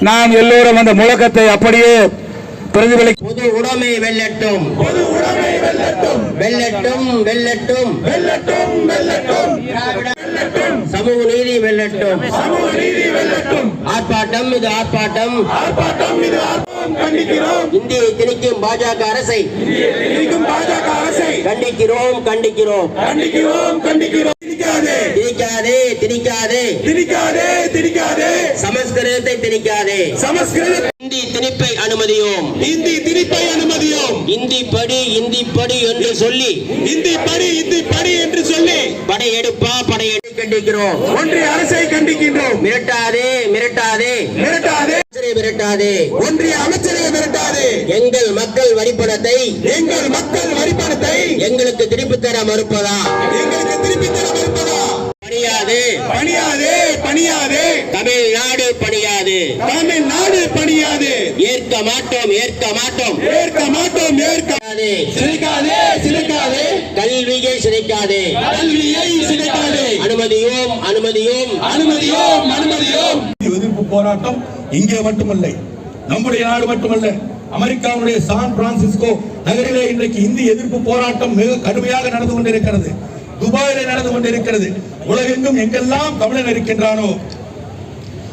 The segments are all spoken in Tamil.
நாம் எல்லோரும் அந்த முழக்கத்தை அப்படியே பிரதிபலி பொது உடைமை வெல்லட்டும். பொது உடைமை வெல்லட்டும். வெல்லட்டும் வெல்லட்டும். வெல்லட்டும் வெல்லட்டும். சமூக நீதி வெல்லட்டும். சமூக நீதி வெல்லட்டும். ஆர்ப்பாட்டம் இது ஆர்ப்பாட்டம். ஆர்ப்பாட்டம் இது ஆர்ப்பாட்டம். கண்டிக்கிறோம். இந்தியை திணிக்கும் பாஜக அரசை இருக்கும் பாஜக அரசை கண்டிக்கிறோம் கண்டிக்கிறோம். கண்டிக்கிறோம் கண்டிக்கிறோம். திணிக்காதே. திணிக்காதே திணிக்காதே. திணிக்காதே திணிக்காதே. சமஸ்கிருதத்தை திணிக்காதே. சமஸ்கிருத இந்தி திணிப்பை அனுமதியோம். இந்தி திணிப்பை அனுமதியோம். இந்தி படி இந்தி படி என்று சொல்லி. இந்தி படி இந்தி படி என்று சொல்லி. படையெடுப்பா படையெடு கண்டிக்கிறோம். ஒன்றிய அரசை கண்டிக்கின்றோம். மிரட்டாதே மிரட்டாதே. மிரட்டாதே. மிரட்டாதே. ஒன்றிய அமைச்சரை மிரட்டாதே. எங்கள் மக்கள் வரிப்பணத்தை எங்கள் மக்கள் வரிப்பணத்தை எங்களுக்கு திருப்பித் தர மறுப்பதா பணியாதே. பணியாதே தமிழ்நாடு பணியாது. தமிழ்நாடு பணியாதே. ஏற்க மாட்டோம் ஏற்க மாட்டோம். ஏற்க மாட்டோம் ஏற்க சிதைக்காதே. சிரிக்காதே சிரிக்காதே. கல்வியை சிதைக்காதே கல்வியை சிரிக்காதே. அனுமதியோம் அனுமதியோம். அனுமதியோம் அனுமதியோம். எதிர்ப்பு போராட்டம் இங்கே மட்டுமல்ல நம்முடைய நாடு மட்டுமல்ல அமெரிக்காவுடைய சான் பிரான்சிஸ்கோ நகரிலே இன்றைக்கு இந்தி எதிர்ப்பு போராட்டம் மிக கடுமையாக நடந்து கொண்டிருக்கிறது. துபாயிலே நடந்து கொண்டிருக்கிறது. உலகெங்கும் எங்கெல்லாம் தமிழன் இருக்கின்றானோ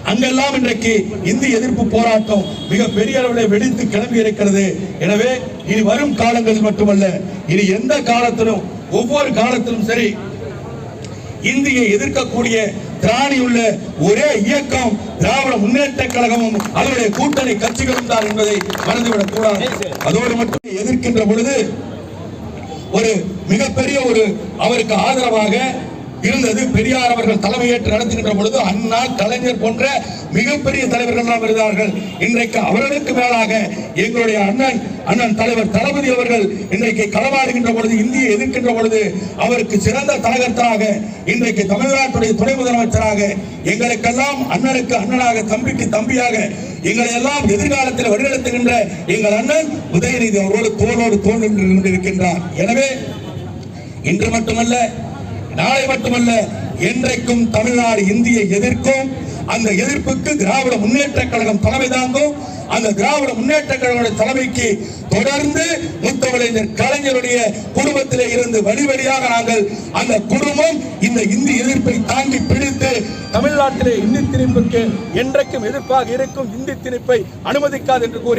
அங்கெல்லாம் இன்றைக்கு இந்தி எதிர்ப்பு போராட்டம் மிக பெரிய அளவில் வெடித்து கிளம்பி இருக்கிறது. எனவே இனி வரும் காலங்களில் மட்டுமல்ல இனி எந்த காலத்திலும் ஒவ்வொரு காலத்திலும் சரி இந்தியை எதிர்க்கக்கூடிய திராணி உள்ள ஒரே இயக்கம் திராவிட முன்னேற்ற கழகமும் அதனுடைய கூட்டணி கட்சிகளும் தான் என்பதை மறந்துவிடக் கூடாது அதோடு மட்டும் எதிர்க்கின்ற பொழுது ஒரு மிகப்பெரிய ஒரு அவருக்கு ஆதரவாக இருந்தது. பெரியார் அவர்கள் தலைமையேற்று நடத்துகின்ற பொழுது அண்ணா கலைஞர் போன்ற மிகப்பெரிய தலைவர்கள் எல்லாம் இருந்தார்கள். இன்றைக்கு அவர்களுக்கு மேலாக எங்களுடைய அண்ணன் அண்ணன் தலைவர் தளபதி அவர்கள் இன்றைக்கு களமாடுகின்ற பொழுது இந்தியை எதிர்க்கின்ற பொழுது அவருக்கு சிறந்த தலைவர்களாக இன்றைக்கு தமிழ்நாட்டுடைய துணை முதலமைச்சராக எங்களுக்கெல்லாம் அண்ணனுக்கு அண்ணனாக தம்பிக்கு தம்பியாக எங்களை எல்லாம் எதிர்காலத்தில் வழிநடத்துகின்ற எங்கள் அண்ணன் உதயநிதி அவரோடு தோளோடு தோல் நின்று கொண்டிருக்கின்றார். எனவே இன்று மட்டுமல்ல நாளை மட்டுமல்ல என்றைக்கும் தமிழ்நாடு இந்தியை எதிர்க்கும் அந்த எதிர்ப்புக்கு திராவிட முன்னேற்ற கழகம் தலைமை தாங்கும். அந்த திராவிட முன்னேற்ற கழக தலைமைக்கு தொடர்ந்து முத்தமிழர் கலைஞருடைய குடும்பத்திலே இருந்து வழி வழியாக நாங்கள் அந்த குடும்பம் இந்த இந்தி எதிர்ப்பை தாங்கி பிடித்து தமிழ்நாட்டிலே இந்தி திணிப்புக்கு என்றைக்கும் எதிர்ப்பாக இருக்கும் இந்தி திணிப்பை அனுமதிக்காது என்று கூறி